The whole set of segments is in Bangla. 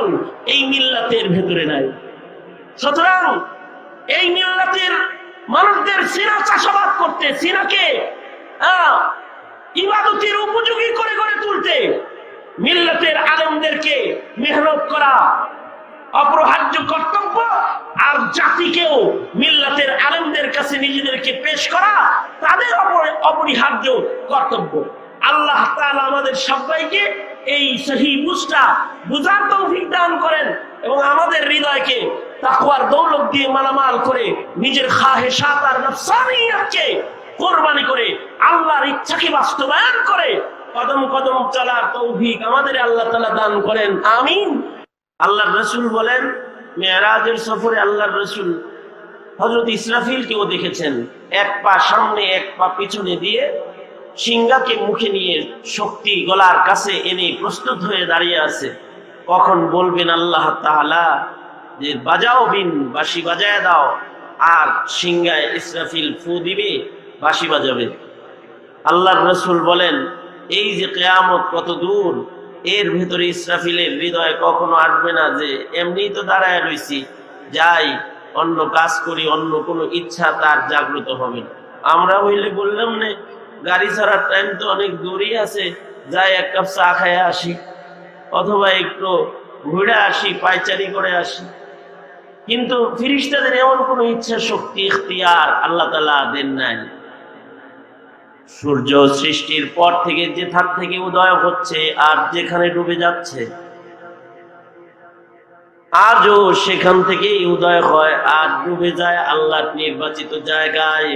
সকল এই মিল্লাতের ভেতরে নাই। সুতরাং এই মিল্লাতের মানুষদের সিনা চাষাবাদ করতে, সিনাকে ইবাদতের উপযোগী করে গড়ে তুলতে মিল্লাতের আলমদেরকে মেহনত করা অপরহার্য কর্তব্য আর জাতিকেও মিল্লাতের আলমদের কাছে নিজেদেরকে পেশ করা তাদের অপরিহার্য কর্তব্য। আল্লাহ তাআলা আমাদের সবাইকে এই সহি বুঝটা বুঝার তৌফিক দান করেন এবং আমাদের হৃদয়কে তাকওয়ার দৌলত দিয়ে মালামাল করে নিজের খাহেশাত আর নফসানিয়াতকে কোরবানি করে আল্লাহর ইচ্ছাকে বাস্তবায়ন করে কদম কদম চলার তৌফিক আমাদের আল্লাহ তালা দান করেন, আমিন। আল্লাহর রসুল বলেন, মেয়েরাজের সফরে আল্লাহর রসুল হজরত ইসরাফিল কেও দেখেছেন, এক পা সামনে, এক পা পিছনে দিয়ে সিংহাকে মুখে নিয়ে শক্তি গলার কাছে এনে প্রস্তুত হয়ে দাঁড়িয়ে আছে। কখন বলবেন আল্লাহ তাআলা যে, বাজাও বিন, বাঁশি বাজায় দাও, আর সিংহায় ইসরাফিল ফু দিবে, বাঁশি বাজাবে। আল্লাহর রসুল বলেন, এই যে কেয়ামত কত দূর, এর ভিতরে ইসরাফিলের হৃদয়ে কখনো আসবে না যে, এমনি তো দাঁড়ায় রইছি। যাই, অন্য কাজ করি, অন্য কোনো ইচ্ছা তার জাগ্রত হবে আমরা হইলে বললাম না গাড়ি ছাড়ার টাইম তো অনেক দূরেই আছে, যাই এক কাপ চা খায় আসি, অথবা একটু ঘুরে আসি, পায়চারি করে আসি। কিন্তু ফিরিস্তাদের এমন কোনো ইচ্ছা, শক্তি, ইখতিয়ার আল্লাহ তালা দেন নাই। সূর্য সৃষ্টির পর থেকে যে যেখান থেকে উদয় হচ্ছে, আর যেখানে ডুবে যাচ্ছে, আজও সেখান থেকেই উদয় হয়, আর ডুবে যায় আল্লাহর নির্বাচিত জায়গায়।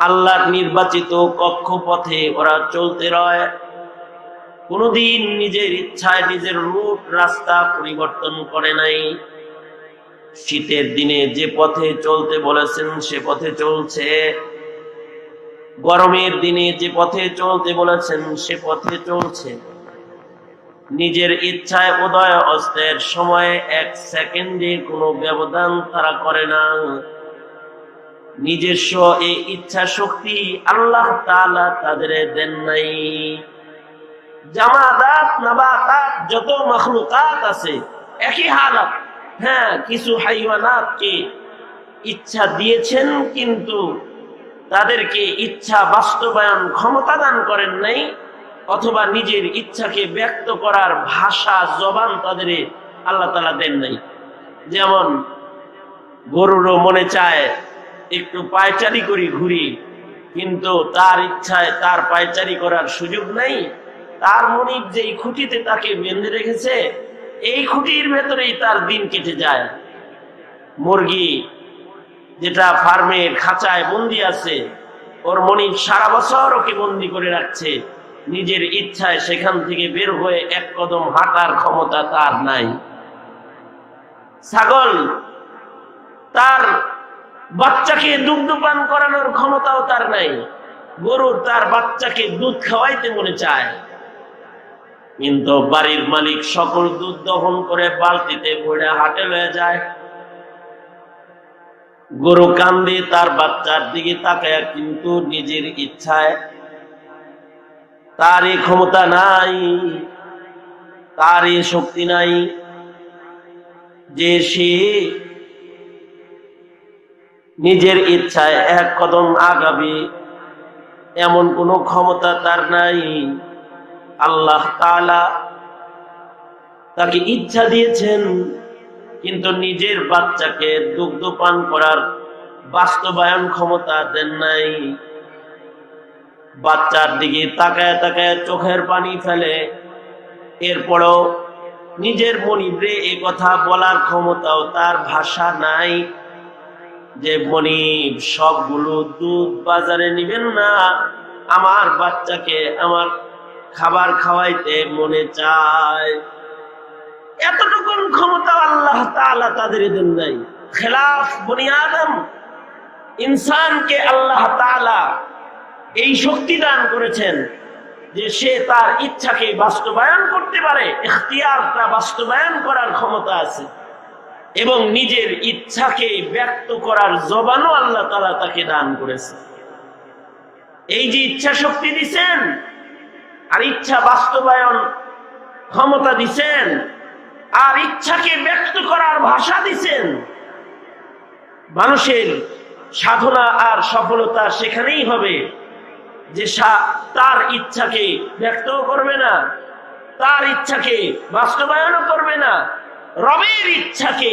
আল্লাহর নির্বাচিত কক্ষপথে ওরা চলতে রয়। কোনোদিন নিজের ইচ্ছায় নিজের রুট রাস্তা পরিবর্তন করে নাই। শীতের দিনে যে পথে চলতে বলেছেন সে পথে চলছে। গরমের দিনে যে পথে চলতে বলেছেন সে পথে চলছে। নিজের ইচ্ছায় উদয় অস্তের সময় এক সেকেন্ডে কোনো ব্যবধান তারা করে না। নিজস্ব এই ইচ্ছা শক্তি আল্লাহ তাআলা তাদের দেন নাই। জামাদাত, নাবাতাত, যত মখলুকাত আছে, একই হালাত। হ্যাঁ কিছু হাইওয়ানাতকে ইচ্ছা দিয়েছেন, কিন্তু তাদেরকে ইচ্ছা বাস্তবায়ন ক্ষমতা দান করেন নাই, অথবা নিজের ইচ্ছাকে ব্যক্ত করার ভাষা, জবান তাদের আল্লাহ তালা দেন নাই। যেমন গরুরও মনে চায় একটু পায়চারি করি ঘুরি, কিন্তু তার ইচ্ছায় তার পায়চারি করার সুযোগ নাই। তার মনিব যেই খুঁটিতে তাকে বেঁধে রেখেছে, এই খুঁটির ভেতরেই তার দিন কেটে যায়। মুরগি যেটা ফার্মের খাঁচায় বন্দি আছে, ওর মনিব সারা বছর ওকে বন্দি করে রাখছে। নিজের ইচ্ছায় সেখান থেকে বের হয়ে এক কদম হাঁটার ক্ষমতা তার নাই। ছাগল তার বাচ্চাকে দুগ্ধ পান করানোর ক্ষমতাও তার নাই। গরু তার বাচ্চাকে দুধ খাওয়াইতে মনে চায়। কিন্তু বাড়ির মালিক সকল দুধ দহন করে বালতিতে ভরে হাটে লয়ে যায়। গরু কান্দে তার বাচ্চার দিকে তাকায় কিন্তু নিজের ইচ্ছায় তার এই ক্ষমতা নাই তার এই শক্তি নাই যে সে নিজের ইচ্ছায় এক কদম আগাবে, এমন কোনো ক্ষমতা তার নাই। আল্লাহ তাকে ইচ্ছা দিয়েছেন, কিন্তু নিজের বাচ্চাকে দুগ্ধ পান করার বাস্তবায়ন ক্ষমতা দেন নাই। বাচ্চার দিকে তাকায় তাকায় চোখের পানি ফেলে। এরপরও নিজের মনিবরে এ কথা বলার ক্ষমতাও তার ভাষা নাই। যে মনিব সবগুলো দুধ বাজারে নিবেন না। আমার বাচ্চাকে আমার খাবার খাওয়াইতে মনে চায়। এতটুকুন ক্ষমতা আল্লাহ তাআলা তাদের দেন নাই। খেলাফ বনি আদম ইনসানকে আল্লাহ তাআলা এই শক্তি দান করেছেন যে সে তার ইচ্ছাকে বাস্তবায়ন করতে পারে এখতিয়ারটা বাস্তবায়ন করার ক্ষমতা আছে। এবং নিজের ইচ্ছাকে ব্যক্ত করার জবানও আল্লাহ তালা তাকে দান করেছে। এই যে ইচ্ছা শক্তি দিছেন আর ইচ্ছা বাস্তবায়ন ক্ষমতা দিচ্ছেন আর ইচ্ছাকে ব্যক্ত করার ভাষা দিচ্ছেন মানুষের সাধনা আর সফলতা সেখানেই হবে যে তার ইচ্ছাকে ব্যক্তও করবে না, তার ইচ্ছাকে বাস্তবায়নও করবে না। রবের ইচ্ছাকে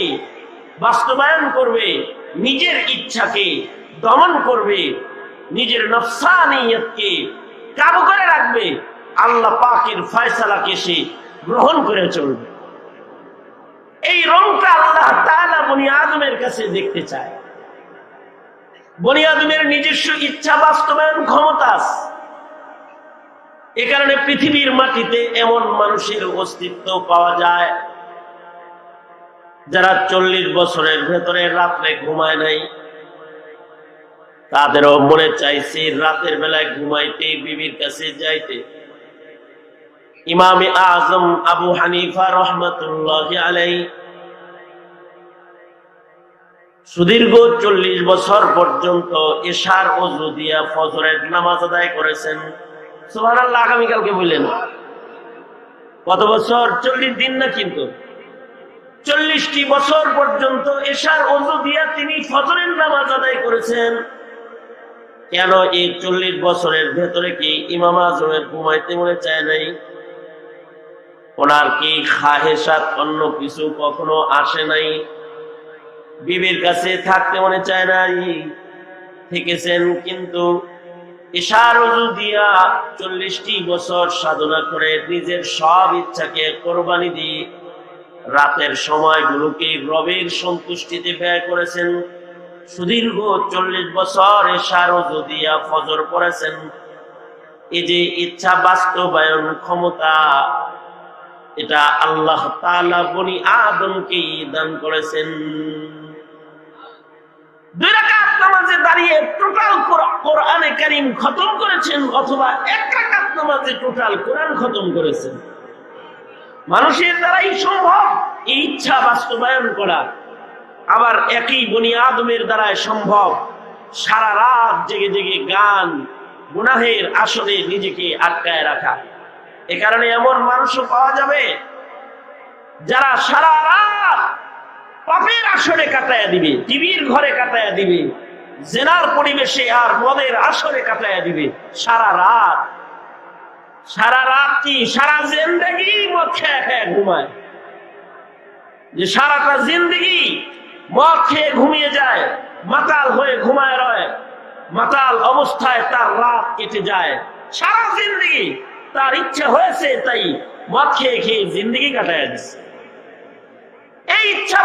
বাস্তবায়ন করবে, নিজের ইচ্ছাকে দমন করবে, নিজের নফসানিয়তকে কাবু করে রাখবে, আল্লাহ পাকের ফয়সালাকে সে গ্রহণ করে চলবে এই রংটা আল্লাহ বনি আদমের কাছে দেখতে চায় বনি আদমের নিজস্ব ইচ্ছা বাস্তবায়ন ক্ষমতা। এ কারণে পৃথিবীর মাটিতে এমন মানুষের অস্তিত্ব পাওয়া যায় যারা চল্লিশ বছরের ভেতরে রাত্রে ঘুমায় নাই, তাদেরও মনে চাইছে রাতের বেলায় ঘুমাইতে বিবির কাছে যাইতে। ইমামে আজম আবু হানিফা রহমতুল্লাহ আলাই সুদীর্ঘ চল্লিশ বছর পর্যন্ত এশার অজু দিয়া ফজরের নামাজ আদায় করেছেন। সুহান আল্লাহ আগামীকালকে বললেন। কত বছর? চল্লিশ দিন না কিন্তু? চল্লিশটি বছর পর্যন্ত এশার অজু দিয়া তিনি ফজরের নামাজ আদায় করেছেন। কেন এই চল্লিশ বছরের ভেতরে কি ইমাম আজমের ঘুমাইতে মনে চায় নাই? ওনার কি খাহেসাত অন্য কিছু কখনো আসে নাই? বিবির কাছে থাকতে মনে চায় নাই। থেকেছেন কিন্তু ইশার অজু দিয়া চল্লিশটি বছর সাধনা করে নিজের সব ইচ্ছাকে কোরবানি দিয়ে রাতের সময়গুলোকে রবের সন্তুষ্টিতে ব্যয় করেছেন। সুদীর্ঘ চল্লিশ বছর এশার অজু দিয়া ফজর পড়েছেন এই যে ইচ্ছা বাস্তবায়ন ক্ষমতা, এটা আল্লাহ তাআলা বনি আদমকে দান করেছেন। দাঁড়িয়ে টোটাল কোরআনে খতম করেছেন অথবা এক রাকাত নামাজে টোটাল কোরআন খতম করেছেন। মানুষের দ্বারাই সম্ভব এই ইচ্ছা বাস্তবায়ন করা। আবার একই বনি আদমের দ্বারাই সম্ভব। সারা রাত জেগে জেগে গান, গুনাহের আসলে নিজেকে আটকায় রাখা। এ কারণে এমন মানুষও পাওয়া যাবে যারা সারা রাত পাপের আসরে কাটায়া দিবে, টিভির ঘরে কাটায়া দিবে, জেনার পরিবেশে আর মদের আসরে কাটায়া দিবে। সারা রাত সারা রাত সারা জিন্দগি মদ খেয়ে খেয়ে ঘুমায়? যে সারাটা জিন্দগি মদ খেয়ে ঘুমিয়ে যায়, মাতাল হয়ে ঘুমায় রয়, মাতাল অবস্থায় তার রাত কেটে যায়। সারা জিন্দগি তার ইচ্ছা হয়েছে, তাই মদ খেয়ে খেয়ে জিন্দগি কাটায় দিচ্ছে এই ইচ্ছা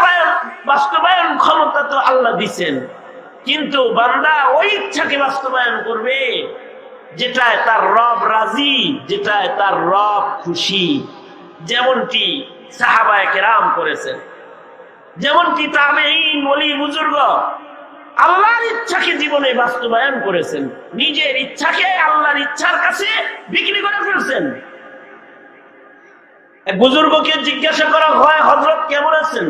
বাস্তবায়ন ক্ষমতা তো আল্লাহ দিচ্ছেন কিন্তু বান্দা ওই ইচ্ছাকে বাস্তবায়ন করবে যেটায় তার রব রাজি, যেটায় তার রব খুশি। যেমনটি সাহাবায় কেরাম করেছেন। যেমনটি তাবেঈন, ওলি, বুজুর্গ আল্লাহর ইচ্ছাকে জীবনে বাস্তবায়ন করেছেন। নিজের ইচ্ছাকে আল্লাহর ইচ্ছার কাছে বিক্রি করে ফেলছেন। বুজুর্গকে জিজ্ঞাসা করা হয় হজরত কেমন আছেন?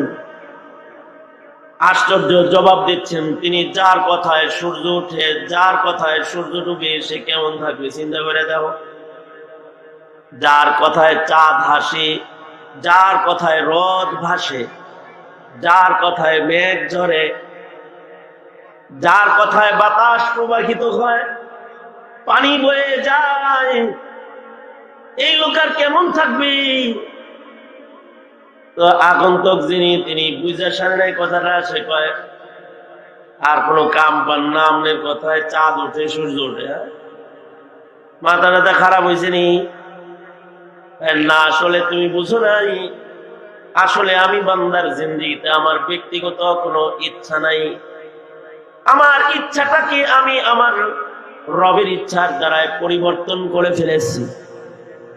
আশ্চর্য জবাব দিচ্ছেন, তিনি যার কথায় সূর্য উঠে, যার কথায় সূর্য ডুবে, সে কেমন থাকবে চিন্তা করে দাও যার কথায় চাঁদ হাসে যার কথায় রদ ভাসে, যার কথায় মেঘ ঝরে, যার কথায় বাতাস প্রবাহিত হয়, পানি বয়ে যায়, এই লোকার কেমন থাকবে? তো আগন্তক যিনি, তিনি বুঝা সারে কথাটা, সে কয়, আর কোনো কাম পান না আমনের কথায়, চাঁদ ওঠে, সূর্য ওঠে হ্যাঁ? মাথা টাথা খারাপ হয়েছে নি? না, আসলে তুমি বুঝো নাই। আসলে আমি বান্দার জিন্দিগিতে আমার ব্যক্তিগত কোনো ইচ্ছা নাই। আমার ইচ্ছাটাকে আমি আমার রবের ইচ্ছার দ্বারায় পরিবর্তন করে ফেলেছি?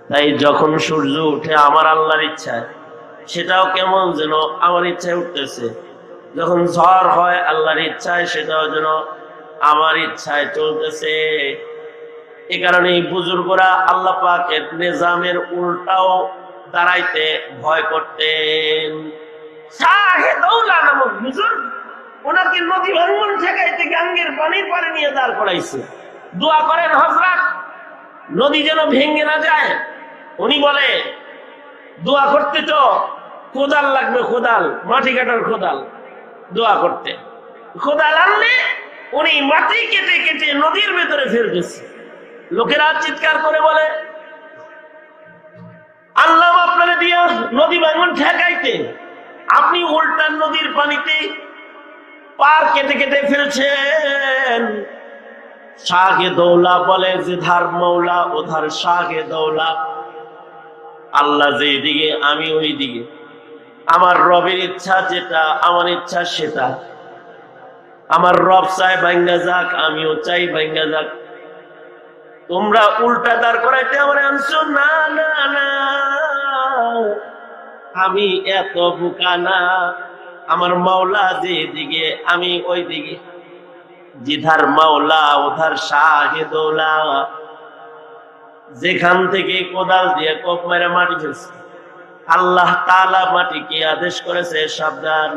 তাই যখন সূর্য উঠে আমার আল্লাহর ইচ্ছায় সেটাও কেমন যেন আমার ইচ্ছায় উঠতেছে। যখন ঝড় হয় আল্লাহর ইচ্ছায়, সেটাও যেন আমার ইচ্ছায় চলতেছে। এ কারণে বুজুর্গরা আল্লাহ পাকের নিজামের উল্টাও দাঁড়াইতে ভয় করতেন। ওনাকে নদী গাঙ্গের পানির নিয়ে দাঁড় করাইছে। দোয়া করেন নদী যেন ভেঙে না যায়। উনি বলে, দোয়া করতে তো কোদাল লাগবে, কোদাল। মাটি কাটার কোদাল। দোয়া করতে। কোদাল আনলে উনি মাটি কেটে কেটে নদীর ভেতরে ফেলতেছে লোকেরা চিৎকার করে বলে, আল্লাহ আপনারে দিয়া নদী ভাঙন ঠেকাইতে, আপনি উল্টান নদীর পানিতে পার কেটে কেটে ফেলছেন। শাহে দৌলা বলে যে ধার মৌলা ওধার শাহে দৌলা। আল্লাহ যে দিকে, আমি ওই দিকে। আমার রবের ইচ্ছা যেটা, আমার ইচ্ছা সেটা। আমার রব চাই ভাঙ্গা যাক, আমিও চাই ভাঙ্গা যাক। তোমরা উল্টা দাঁড় করাইতে আমার আনছো? না না না। আমি এত বোকা না। আমার মাওলা যে দিকে আমি ওই দিকে জিধার মাওলা, ওধার শাহে দৌলা। যেখান থেকে কোদাল দিয়ে কোপ মেরে মাটি ফেলছে। আল্লাহ তালা মাটিকে আদেশ করেছে? সাবধান।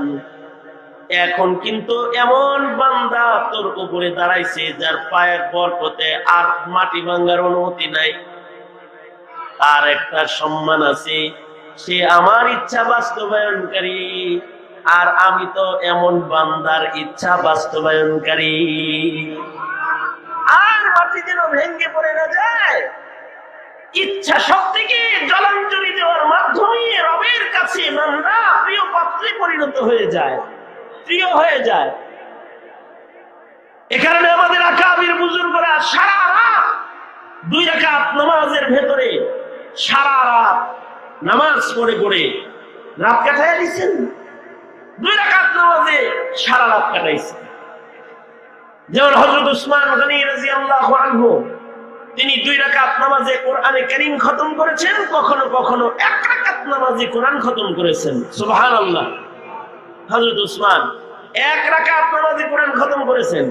এখন কিন্তু এমন বান্দা তোর উপরে দাঁড়াইছে, যার পায়ের বরকতে আর মাটি ভাঙ্গার অনুমতি নাই। তার একটা সম্মান আছে, সে আমার ইচ্ছা বাস্তবায়নকারী। আর আমি তো এমন বান্দার ইচ্ছা বাস্তবায়নকারী। আর মাটি যেন ভেঙ্গে পড়ে না যায়। ইচ্ছা শক্তিকে জলাঞ্জলি দেওয়ার মাধ্যমে রবের কাছে বান্দা প্রিয় পাত্রে পরিণত হয়ে যায়, প্রিয় হয়ে যায়। এ কারণে আমাদের আকাবির বুজুর্গরা সারা রাত দুই রাকাত নামাজের ভেতরে, সারা রাত নামাজ পড়ে করে রাত কাটাই দিচ্ছেন দুই রাকাত নামাজে সারা রাত কাটাইছে যেমন হজরত উসমান গনি রাদিয়াল্লাহু আনহু তিনি দুই রাকাত নামাজে কোরআনে কারীম খতম করেছেন, কখনো কখনো এক রাকাত নামাজে কোরআন খতম করেছেন। সুবহানাল্লাহ। হযরত উসমান, এক রাকাত নামাজে কোরআন খতম করেছেন।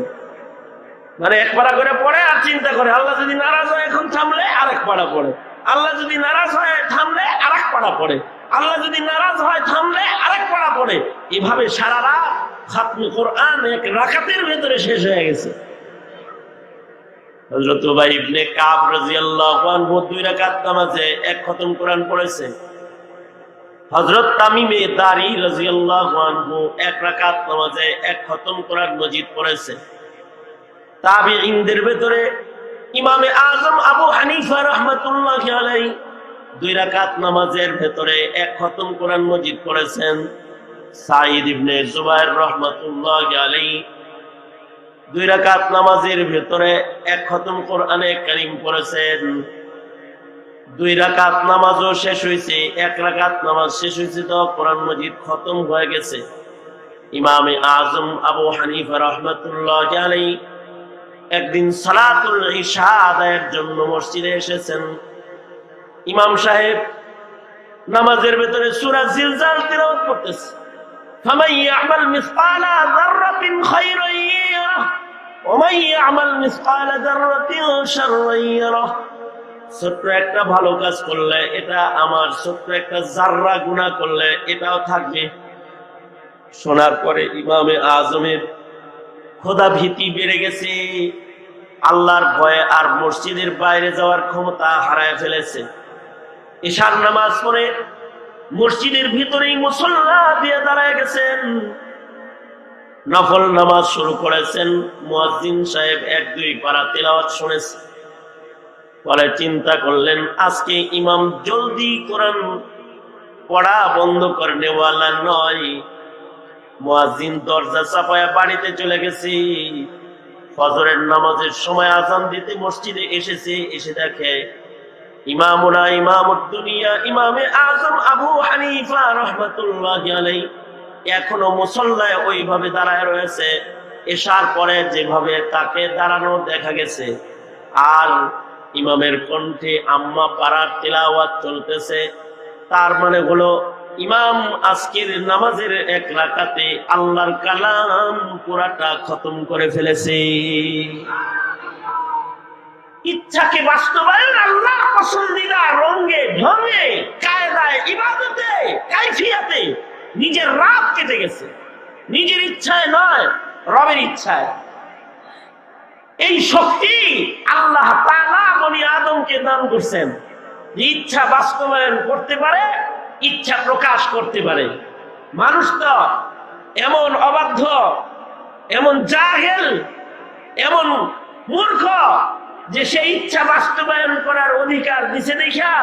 মানে এক পাড়া করে পড়ে আর চিন্তা করে, আল্লাহ যদি নারাজ হয় এখন থামলে আরেক পাড়া পড়ে। আল্লাহ যদি নারাজ হয় থামলে আরেক পাড়া পড়ে। আল্লাহ যদি নারাজ হয় থামলে আরেক পাড়া পড়ে। এভাবে সারা রাত খাতমে কোরআন এক রাকাতের ভেতরে শেষ হয়ে গেছে। হযরত উবাই ইবনে কাব রাদিয়াল্লাহু আনহু দুই রাকাত নামাজে এক খতম কোরআন পড়েছে। হযরত তামিমে দারি রাদিয়াল্লাহু আনহু এক রাকাত নামাজে এক খতম কোরআন মজিদ পড়েছে। তাবিঈনদের ভেতরে ইমামে আজম আবু হানিফা রাহমাতুল্লাহি আলাইহি দুই রাকাত নামাজের ভেতরে এক খতম কোরআন মজিদ পড়েছেন। সাঈদ ইবনে জুবাইর রাহমাতুল্লাহি আলাইহি দুই রাকাত নামাজের ভেতরে এক খতম কোরআনে কারিম পড়েছেন। দুই রাকাত নামাজও শেষ হয়েছে, এক রাকাত নামাজ শেষ হয়েছে তো কোরআন মজিদ খতম হয়ে গেছে। ইমামে আজম আবু হানিফা রহমতুল্লাহ আলাইহি একদিন সালাতুল ইশা আদায়ের জন্য মসজিদে এসেছেন। ইমাম সাহেব নামাজের ভেতরে সূরা জিলজাল তেলাওয়াত করতেছে। فمن يعمل مثقال ذرة خيرا يره ومن يعمل مثقال ذرة شرا يره ছোট্ট একটা ভালো কাজ করলে এটা আমার ছোট্ট একটা জাররা গুণা করলে এটাও থাকবে শোনার পরে ইমামে আজমের খোদা ভীতি বেড়ে গেছে আল্লাহর ভয়ে আর মসজিদের বাইরে যাওয়ার ক্ষমতা হারায় ফেলেছে ঈশার নামাজ পড়ে মসজিদের ভিতরেই মুসল্লা দিয়ে দাঁড়ায় গেছেন। নফল নামাজ শুরু করেছেন। মুয়াজ্জিন সাহেব এক, দুই পারা তেলাওয়াত শুনেছে। পরে চিন্তা করলেন, আজকে ইমাম জলদি কোরআন পড়া বন্ধ করে নেওয়ালা নয়। মুয়াজ্জিন দরজা চাপায়া বাড়িতে চলে গেছি। ফজরের নামাজের সময় আজান দিতে মসজিদে এসেছে। এসে দেখে ইমামুনা ইমামুদ দুনিয়া ইমামে আজম আবু হানিফা রহমাতুল্লাহ আলাই এখনও মুসল্লায় ওইভাবে দাঁড়ায় রয়েছে। এসার পরে যেভাবে তাকে দাঁড়ানো দেখা গেছে। আর ইমামের কণ্ঠে আম্মা পাড়ার তেলাওয়াত চলতেছে। তার মানে হলো, ইমাম আজকের নামাজের এক রাকাতে আল্লাহর কালাম পুরাটা খতম করে ফেলেছে। ইচ্ছাকে বাস্তবায়ন আল্লাহর পছন্দিদা রঙে, ঢঙে, কায়দায়, ইবাদতে, কাইফিয়াতে নিজের রাত কেটে গেছে। নিজের ইচ্ছায় নয়, রবের ইচ্ছায়। এই শক্তি আল্লাহ বনি আদমকে দান করছেন। ইচ্ছা বাস্তবায়ন করতে পারে, ইচ্ছা প্রকাশ করতে পারে। মানুষ তো এমন অবাধ্য, এমন জাহেল, এমন মূর্খ যে সে ইচ্ছা বাস্তবায়ন করার অধিকার দিছে দেখা,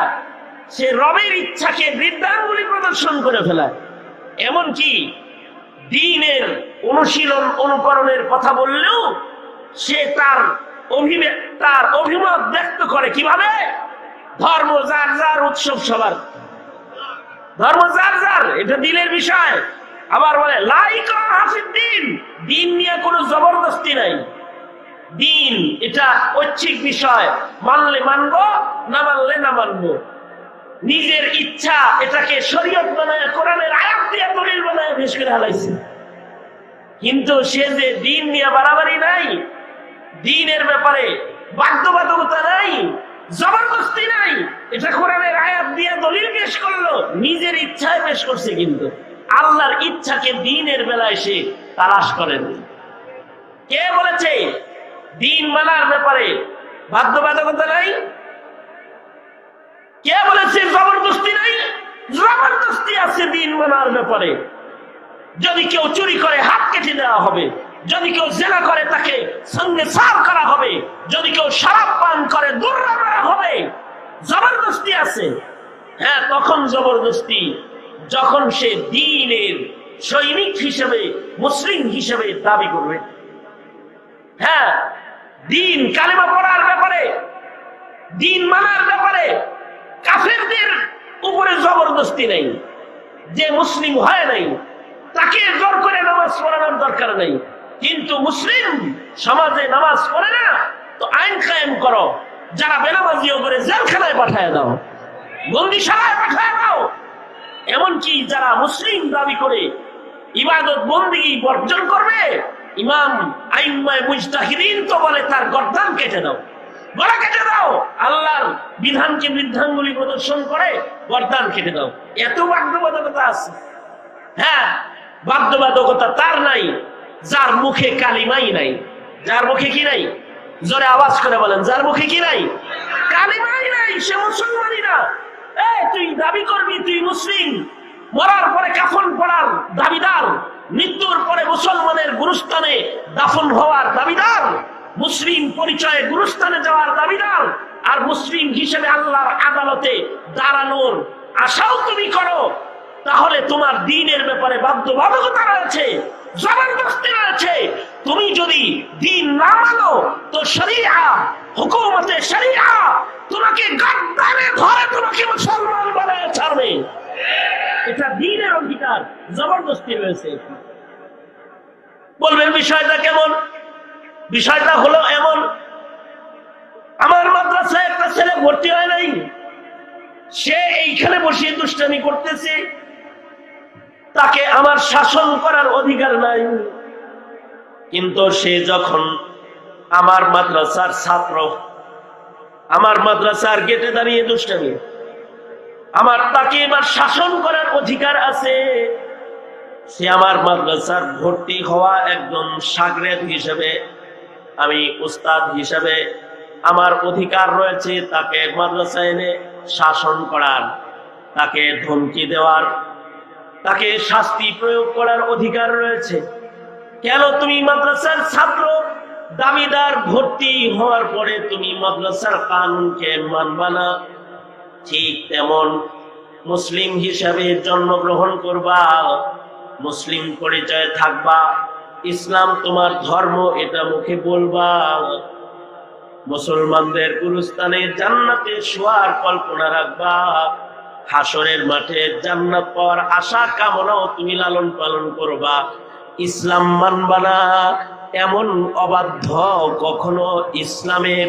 সে রবের ইচ্ছাকে বৃদ্ধাঙ্গুলি প্রদর্শন করে ফেলায়। এমনকি দিনের অনুশীলন অনুকরণের কথা বললেও সে তার তার অভিমত ব্যক্ত করে কীভাবে? ধর্ম যার যার উৎসব সবার। ধর্ম যার যার, এটা দিনের বিষয়। আবার বলে লাইক দিন দিন নিয়ে কোনো জবরদস্তি নাই। দিন, এটা ঐচ্ছিক বিষয়। মানলে মানবো, না মানলে না মানবো। নিজের ইচ্ছা এটাকে শরীয়ত বানায়, কোরআনের আয়াত দিয়ে দলিল বানায় বেশ করে হালাইছে। কিন্তু সে যে দিন নিয়ে বাড়াবাড়ি নাই, দিনের ব্যাপারে বাধ্যবাধকতা নাই, জবরদস্তি নাই, এটা কোরআনের আয়াত দিয়ে দলিল পেশ করল, নিজের ইচ্ছায় পেশ করছে কিন্তু। আল্লাহর ইচ্ছাকে দিনের বেলায় সে তালাশ করেন। কে বলেছে? দিন মানার ব্যাপারে বাধ্যবাধকতা নাই? কে বলেছে জবরদস্তি নাই? জবরদস্তি আছে দিন মানার ব্যাপারে। যদি কেউ চুরি করে, হাত কেটে দেওয়া হবে। যদি কেউ জেনা করে, তাকে সঙ্গে সার করা হবে। যদি কেউ শরাব পান করে করা হবে। জবরদস্তি আছে। হ্যাঁ তখন জবরদস্তি। যখন সে দিনের সৈনিক হিসেবে, মুসলিম হিসেবে দাবি করবে। হ্যাঁ দিন কালেমা পড়ার ব্যাপারে, দিন মানার ব্যাপারে কাফেরদের উপরে জবরদস্তি নেই, যে মুসলিম হয় নাই, তাকে জোর করে নামাজ পড়ানোর দরকার নেই। কিন্তু মুসলিম সমাজে নামাজ পড়ে না, তো আইন কায়েম করো। যারা বেনামাজিও করে জেলখানায় পাঠায় দাও, বন্দিশালায় পাঠায় দাও। এমনকি যারা মুসলিম দাবি করে ইবাদত বন্দিগি বর্জন করবে ইমাম আইম্মায় মুজতাহিদিন তো বলে, তার গর্দান কেটে দাও। গলা কেটে দাও। আল্লাহর বিধানকে বৃদ্ধাঙ্গুলি প্রদর্শন করে গর্দান কেটে দাও। এত বাধ্যবাধকতা আছে। হ্যাঁ বাধ্যবাধকতা তার নাই, যার মুখে কালিমাই নাই। যার মুখে কি নাই? জোরে আওয়াজ করে বলেন, যার মুখে কি নাই? কালিমাই নাই, সে মুসলমানই না। এই, তুই দাবি করবি, তুই মুসলিম। মরার পরে কাফন পড়ার দাবিদার। মৃত্যুর পরে মুসলমানের গুরুস্থানে দাফন হওয়ার দাবিদার, মুসলিম পরিচয়ে গুরুস্থানে যাওয়ার দাবিদার, আর মুসলিম হিসেবে আল্লাহর আদালতে দাঁড়ানোর আশাও তুমি করো, তাহলে তোমার দিনের ব্যাপারে বাধ্যবাধকতা রয়েছে, জবরদস্তি রয়েছে। তুমি যদি দিন না মানো, তো শরিয়া, হুকুমতে শরিয়া, তোমাকে গদ্দারে ধরে তোমাকে মুসলমান বানায় ছাড়বে। এটা দিনের জবরদস্তি রয়েছে। বলবেন, বিষয়টা কেমন? বিষয়টা হলো এমন। আমার মাদ্রাসায় একটা ছেলে ভর্তি হয় নাই। সে এইখানে বসিয়ে দুষ্টামি করতেছে। তাকে আমার শাসন করার অধিকার নাই। কিন্তু সে যখন আমার মাদ্রাসার ছাত্র, আমার মাদ্রাসার গেটে দাঁড়িয়ে দুষ্টামি আমার তাকে এবার শাসন করার অধিকার আছে। সে আমার মাদ্রাসার ভর্তি হওয়া একজন সাগরেদ হিসেবে, আমি উস্তাদ হিসেবে আমার অধিকার রয়েছে তাকে মাদ্রাসা এনে শাসন করার, তাকে ধমকি দেওয়ার, তাকে শাস্তি প্রয়োগ করার অধিকার রয়েছে। কেন তুমি মাদ্রাসার ছাত্র? দাবিদার ভর্তি হওয়ার পরে তুমি মাদ্রাসার কানুনকে মানবা না। ঠিক তেমন মুসলিম হিসাবে জন্মগ্রহণ করবা, মুসলিম পরিচয় থাকবা। ইসলাম তোমার ধর্ম, এটা মুখে বলবা। মুসলমানদের গুরুস্থানে জান্নাতে শোয়ার কল্পনা রাখবা। হাসরের মাঠে জান্নাত পাওয়ার আশা, কামনাও তুমি লালন পালন করবা। ইসলাম মানবানা এমন অবাধ্য কখনো ইসলামের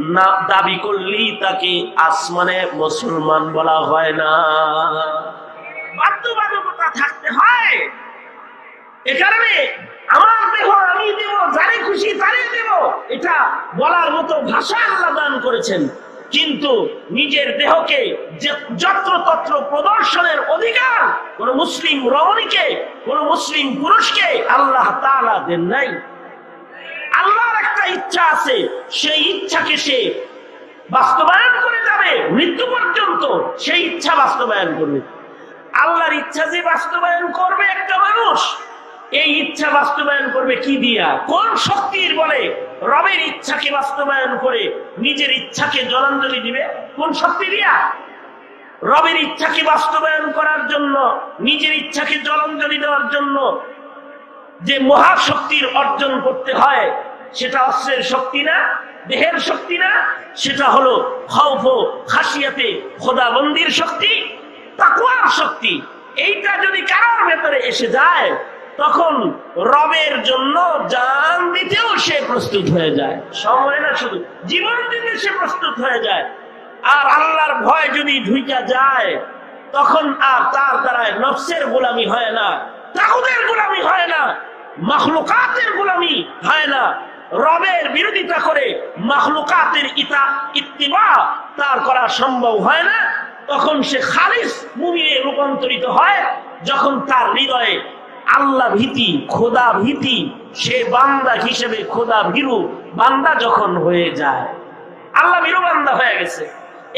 না দাবি করলেই তাকে আসমানে মুসলমান বলা হয় না। বাধ্যবাধকতা থাকতে হয়। এ কারণে আমার দেহ, আমি দেব যারে খুশি তারে দেব। এটা বলার মতো ভাষা আল্লাহ দান করেছেন। কিন্তু নিজের দেহকে যত্রতত্র প্রদর্শনের অধিকার কোন মুসলিম রমণীকে, কোন মুসলিম পুরুষকে আল্লাহ তাআলা দেন নাই। ইচ্ছা আছে, সেই ইচ্ছাকে সে বাস্তবায়ন করে যাবে, মৃত্যু পর্যন্ত সেই ইচ্ছা বাস্তবায়ন করবে। আল্লাহর ইচ্ছা যে বাস্তবায়ন করবে একটা মানুষ, এই ইচ্ছা বাস্তবায়ন করবে কি দিয়া? কোন শক্তির বলে রবের ইচ্ছাকে বাস্তবায়ন করে নিজের ইচ্ছাকে জলাঞ্জলি দিবে? কোন শক্তি দিয়া? রবের ইচ্ছাকে বাস্তবায়ন করার জন্য, নিজের ইচ্ছাকে জলাঞ্জলি দেওয়ার জন্য যে মহাশক্তির অর্জন করতে হয় সেটা অস্ত্রের শক্তি না, দেহের শক্তি না, সেটা হলো খৌফ খাসিয়াতে খোদাবন্দির শক্তি তাকুয়ার শক্তি। এইটা যদি কারোর ভেতরে এসে যায়, তখন রবের জন্য জান দিতেও সে প্রস্তুত হয়ে যায়। সময় না শুধু, জীবন দিতে সে প্রস্তুত হয়ে যায়। আর আল্লাহর ভয় যদি ঢুইকা যায়, তখন আর তার দ্বারায় নফসের গোলামি হয় না তাহুদের গোলামি হয় না, মখলুকাতের গোলামি হয় না। রবের বিরোধিতা করে মখলুকাতের ইতা ইত্তিবা তার করা সম্ভব হয় না। তখন সে খালিস মুমিনে রূপান্তরিত হয়, যখন তার হৃদয়ে আল্লাহ ভীতি, খোদা ভীতি, সে বান্দা হিসেবে খোদা ভীরু, বান্দা যখন হয়ে যায়, আল্লাহ ভীরু বান্দা হয়ে গেছে।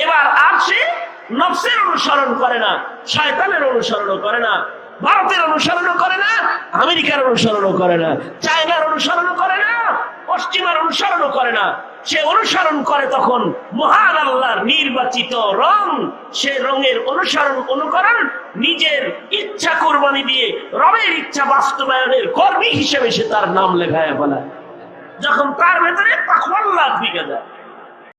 এবার আর সে নফসের অনুসরণ করে না, শয়তানের অনুসরণ করে না, ভারতের অনুসরণ করে না, আমেরিকার অনুসরণ করে না, চায়নার অনুসরণ করে না পশ্চিমার অনুসরণও করে না। সে অনুসরণ করে তখন মহান আল্লাহর নির্বাচিত রং। সে রঙের অনুসরণ অনুকরণ নিজের ইচ্ছা কোরবানি দিয়ে রবের ইচ্ছা বাস্তবায়নের কর্মী হিসেবে সে তার নাম লেখায় বলে যখন তার ভেতরে তখন ঢুকে যায়।